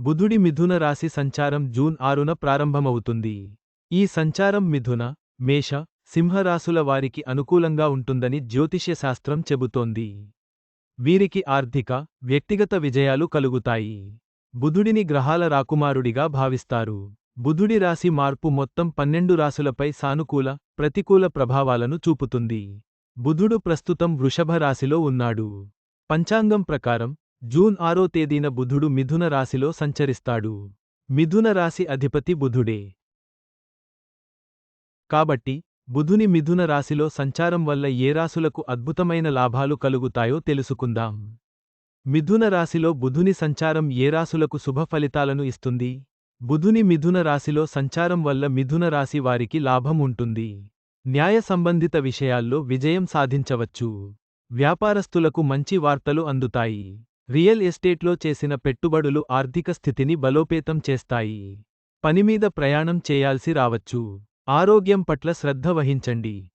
బుధుడి మిథున రాశి సంచారం జూన్ ఆరున ప్రారంభమవుతుంది. ఈ సంచారం మిథున మేష సింహరాశుల వారికి అనుకూలంగా ఉంటుందని జ్యోతిష్యశాస్త్రం చెబుతోంది. వీరికి ఆర్థిక వ్యక్తిగత విజయాలు కలుగుతాయి. బుధుడిని గ్రహాల రాకుమారుడిగా భావిస్తారు. బుధుడి రాశి మార్పు మొత్తం పన్నెండు రాశులపై సానుకూల ప్రతికూల ప్రభావాలను చూపుతుంది. బుధుడు ప్రస్తుతం వృషభ రాశిలో ఉన్నాడు. పంచాంగం ప్రకారం జూన్ ఆరో తేదీన బుధుడు మిథున రాశిలో సంచరిస్తాడు. మిథున రాశి అధిపతి బుధుడే. కాబట్టి బుధుని మిథున రాశిలో సంచారం వల్ల ఏ రాశులకు అద్భుతమైన లాభాలు కలుగుతాయో తెలుసుకుందాం. మిథున రాశిలో బుధుని సంచారం ఏ రాశులకు శుభ ఫలితాలను ఇస్తుంది? బుధుని మిథున రాశిలో సంచారం వల్ల మిథున రాశి వారికి లాభం ఉంటుంది. న్యాయ సంబంధిత విషయాల్లో విజయం సాధించవచ్చు. వ్యాపారస్తులకు మంచి వార్తలు అందుతాయి. రియల్ ఎస్టేట్లో చేసిన పెట్టుబడులు ఆర్థిక స్థితిని బలోపేతం చేస్తాయి. పనిమీద ప్రయాణం చేయాల్సి రావచ్చు. ఆరోగ్యం పట్ల శ్రద్ధ వహించండి.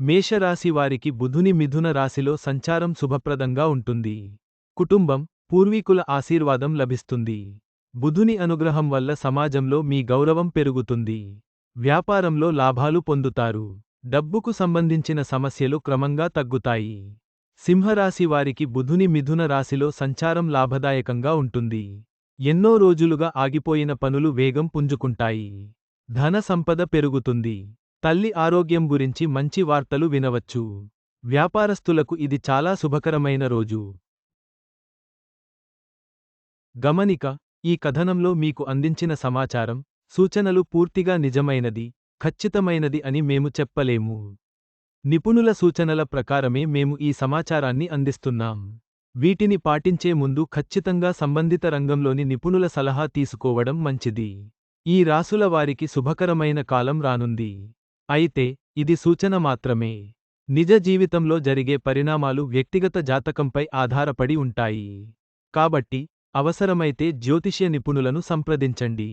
మేషరాశి వారికి బుధుని మిథున రాశిలో సంచారం శుభప్రదంగా ఉంటుంది. కుటుంబం పూర్వీకుల ఆశీర్వాదం లభిస్తుంది. బుధుని అనుగ్రహం వల్ల సమాజంలో మీ గౌరవం పెరుగుతుంది. వ్యాపారంలో లాభాలు పొందుతారు. డబ్బుకు సంబంధించిన సమస్యలు క్రమంగా తగ్గుతాయి. సింహరాశి వారికి బుధుని మిథున రాశిలో సంచారం లాభదాయకంగా ఉంటుంది. ఎన్నో రోజులుగా ఆగిపోయిన పనులు వేగం పుంజుకుంటాయి. ధన సంపద పెరుగుతుంది. తల్లి ఆరోగ్యం గురించి మంచి వార్తలు వినవచ్చు. వ్యాపారస్తులకు ఇది చాలా శుభకరమైన రోజు. గమనిక ఈ కథనంలో మీకు అందించిన సమాచారం సూచనలు పూర్తిగా నిజమైనది ఖచ్చితమైనది అని మేము చెప్పలేము. నిపుణుల సూచనల ప్రకారమే మేము ఈ సమాచారాన్ని అందిస్తున్నాం. వీటిని పాటించే ముందు ఖచ్చితంగా సంబంధిత రంగంలోని నిపుణుల సలహా తీసుకోవడం మంచిది. ఈ రాసుల వారికి శుభకరమైన కాలం రానుంది. అయితే ఇది సూచన మాత్రమే. నిజ జీవితంలో జరిగే పరిణామాలు వ్యక్తిగత జాతకంపై ఆధారపడి ఉంటాయి. కాబట్టి అవసరమైతే జ్యోతిష్య నిపుణులను సంప్రదించండి.